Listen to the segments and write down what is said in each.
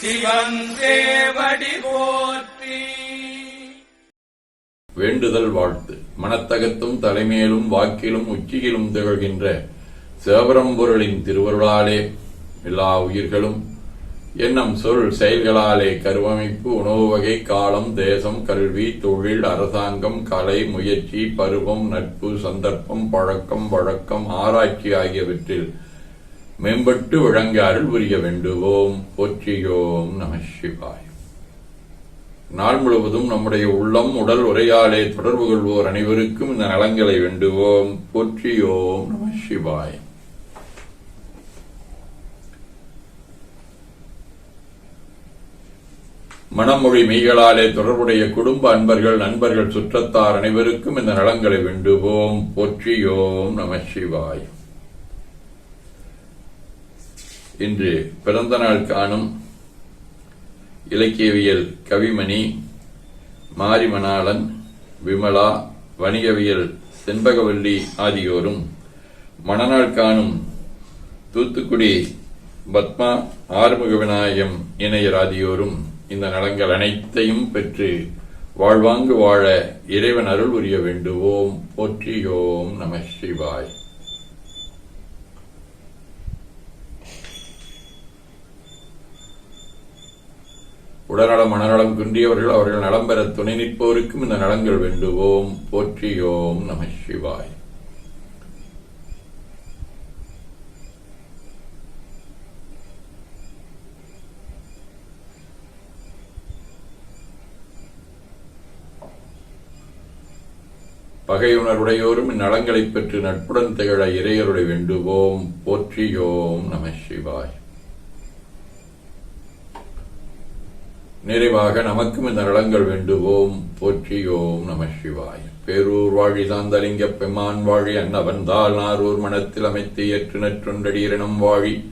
சிவன் தேவடி போற்றி. வேண்டுதல் வாழ்த்து. மனத்தகத்தும் தலைமையிலும் வாக்கிலும் உச்சியிலும் திகழ்கின்ற சிவபரம்பொருளின் திருவருளாலே எல்லா உயிர்களும் என்னும் சொல் செயல்களாலே கருவமைப்பு உணவு வகை காலம் தேசம் கல்வி தொழில் அரசாங்கம் கலை முயற்சி பருவம் நட்பு சந்தர்ப்பம் பழக்கம் வழக்கம் ஆராய்ச்சி ஆகியவற்றில் மேம்பட்டு விளங்க அருள் புரிய வேண்டுவோம். போற்றியோம் நம சிவாய். நாள் முழுவதும் நம்முடைய உள்ளம் உடல் உரையாலே தொடர்பு கொள்வோர் அனைவருக்கும் இந்த நலங்களை வேண்டுவோம். போற்றியோம் நம சிவாய். மனமொழி மெய்களாலே தொடர்புடைய குடும்ப அன்பர்கள் நண்பர்கள் சுற்றத்தார் அனைவருக்கும் இந்த நலங்களை வேண்டுவோம். போற்றியோம் நம சிவாய். இன்று பிறந்த நாள் காணும் இலக்கியவியல் கவிமணி மாரிமணாளன் விமலா வணிகவியல் செண்பகவல்லி ஆகியோரும் மணநாள் காணும் தூத்துக்குடி பத்மா ஆறுமுக விநாயகம் இணையர் ஆகியோரும் இந்த நலங்கள் அனைத்தையும் பெற்று வாழ்வாங்கு வாழ இறைவன் அருள் உரிய வேண்டுவோம். போற்றியோம் நம சிவாய். உடல்நலம் மனநலம் குன்றியவர்கள் அவர்கள் நலம் பெற துணை நிற்போருக்கும் இந்த நலங்கள் வேண்டுவோம். போற்றியோம் நம சிவாய். பகையுணர்வுடையோரும் இந்நலங்களைப் பெற்று நட்புடன் திகழ இறையருளை வேண்டுவோம். போற்றியோம் நம சிவாய். நிறைவாக நமக்கும் இந்த நலங்கள் வேண்டுவோம். போற்றியோம் நம சிவாய். பேரூர் வாழி சாந்தலிங்க பெம்மான் வாழி அன்னவந்தால் நாரூர் மனத்தில் அமைத்து ஏற்று நற்றொண்டடியிரணம் வாழி.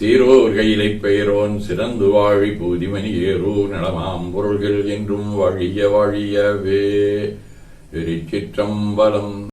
சீரோர் கையிலை பெயரோன் சிறந்து வாழி பூதிமணி ஏரூர் நலமாம் பொருள்கள் என்றும் வாழிய வாழியவே. திருச்சிற்றம்பலம்